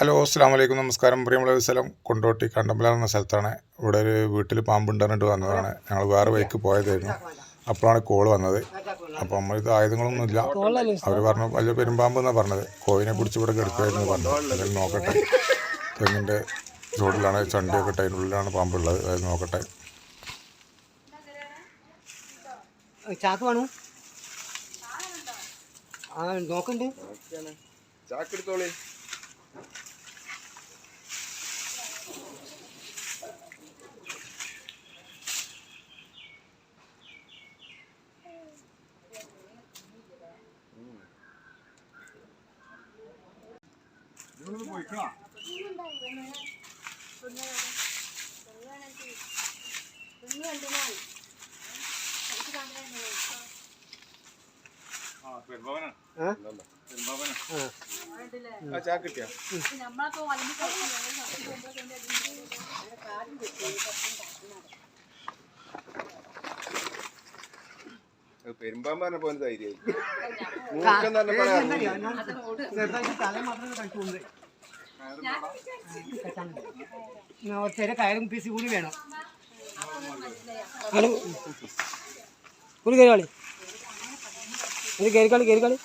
Hello അസ്സാം വലൈക്കും നമസ്കാരം. പ്രിയമുള്ള ഒരു സ്ഥലം കൊണ്ടോട്ടി കണ്ടമ്പല എന്ന സ്ഥലത്താണ്. ഇവിടെ ഒരു വീട്ടിൽ പാമ്പുണ്ട് പറഞ്ഞിട്ട് വന്നതാണ്. ഞങ്ങൾ വേറെ ബൈക്ക് പോയതായിരുന്നു. അപ്പോഴാണ് കോൾ വന്നത്. അപ്പോൾ നമ്മൾ ഇത് ആയുധങ്ങളൊന്നുമില്ല. അവർ പറഞ്ഞു വലിയ പെരുമ്പാമ്പ് എന്നാണ് പറഞ്ഞത്. കോയിനെ പിടിച്ച് ഇവിടെ കിടക്കുമായിരുന്നു പറഞ്ഞു അതിൽ നോക്കട്ടെ. തെങ്ങിന്റെ ചുവട്ടിലാണ് ചണ്ടിയൊക്കെ ഇട്ട് അതിനുള്ളിലാണ് പാമ്പുള്ളത്. അത് നോക്കട്ടെ. ചാക്ക് വേണു? ആ നോക്കണ്ട്. ചാക്കെടുത്തോളി ചാക്ക് കിട്ടിയാ? പെരുമ്പാമ്പ് പറഞ്ഞ പോലെ ധൈര്യമായി മൂക്കം തന്നെ പറയാം ചെറിയ കയറും പീസ് കൂടി വേണം. ഹലോ. ഒരു കയറി കളി ഒരു കയറി കളി കയറി കളി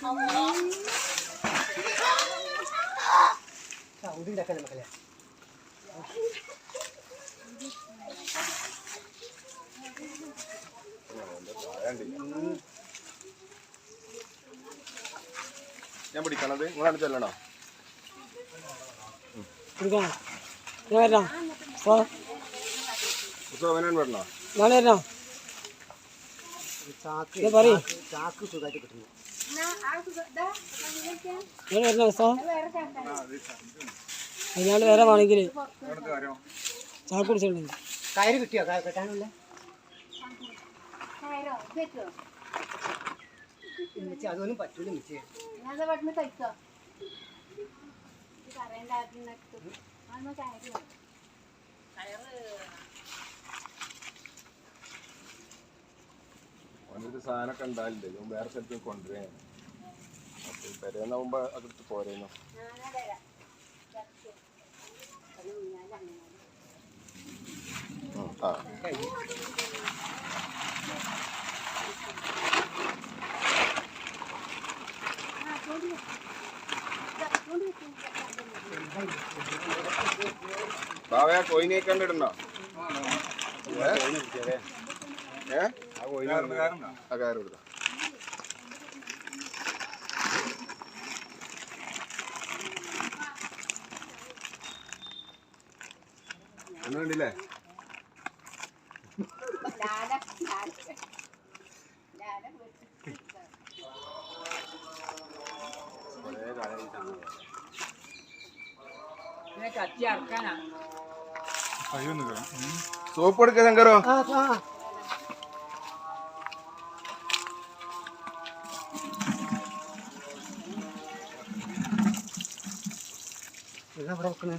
സൗണ്ട് ഉണ്ടാക്കാൻ മക്കളെ ഞാൻ പിടിക്കണത്. നിങ്ങളാണ് ചെല്ലണോ എടുക്കണം ഞാൻ വരണം? ഉത്സവനാണ് വരണോ? ഞാൻ വരണോ? ചാക്ക് ഇത് പറയ്. ചാക്ക് സുഖമായിട്ട് കിട്ടുന്നു. ഞാൻ വരണം സോ അയാൾ വേറെ വേണമെങ്കിൽ ചാക്ക് കുടിച്ചിട്ടുണ്ട് കയറ് കിട്ടിയോ? കയറ് കെട്ടാനുള്ള? അതൊന്നും പറ്റൂല മിച്ചി സാധനമൊക്കെ ഉണ്ടാവില്ലേ വേറെ സ്ഥലത്ത് കൊണ്ടുവരാൻ. അപ്പോൾ പെരേന്നാവുമ്പോ അതെടുത്ത് പോരേന്നു? ബാവയാ കോയിനെ കണ്ടിടണോ ഏ ആ ആ കയറ് കൊടുക്കാം കണ്ടില്ലേ സംഭവം. സോപ്പ് എടുക്ക ശങ്കരോ. ആ ആ. എന്താ ഇവിടെ വെക്കണേ.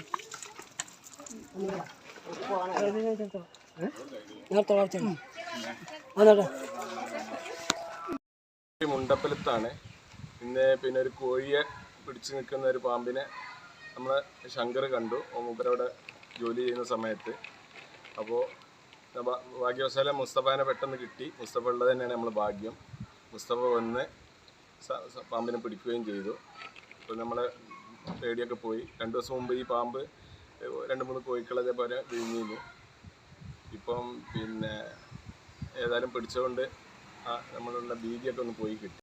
മുണ്ടപ്പലത്താണ്. പിന്നെ പിന്നെ ഒരു കോഴിയെ പിടിച്ചു നിൽക്കുന്ന ഒരു പാമ്പിനെ നമ്മൾ ശങ്കർ കണ്ടു. മൂപ്പരവിടെ ജോലി ചെയ്യുന്ന സമയത്ത്. അപ്പോൾ ഭാഗ്യവശാലം മുസ്തഫാനെ പെട്ടെന്ന് കിട്ടി. മുസ്തഫ ഉള്ളത് തന്നെയാണ് നമ്മൾ ഭാഗ്യം. മുസ്തഫ വന്ന് പാമ്പിനെ പിടിക്കുകയും ചെയ്തു. അപ്പോൾ നമ്മളെ പേടിയൊക്കെ പോയി. രണ്ട് ദിവസം മുമ്പ് ഈ പാമ്പ് രണ്ട് മൂന്ന് കോഴിക്കളെ അതേപോലെ വിഴുങ്ങിയിരുന്നു. ഇപ്പം പിന്നെ ഏതായാലും പിടിച്ചതുകൊണ്ട് ആ നമ്മളുള്ള ഭീതിയൊക്കെ ഒന്ന് പോയി കിട്ടി.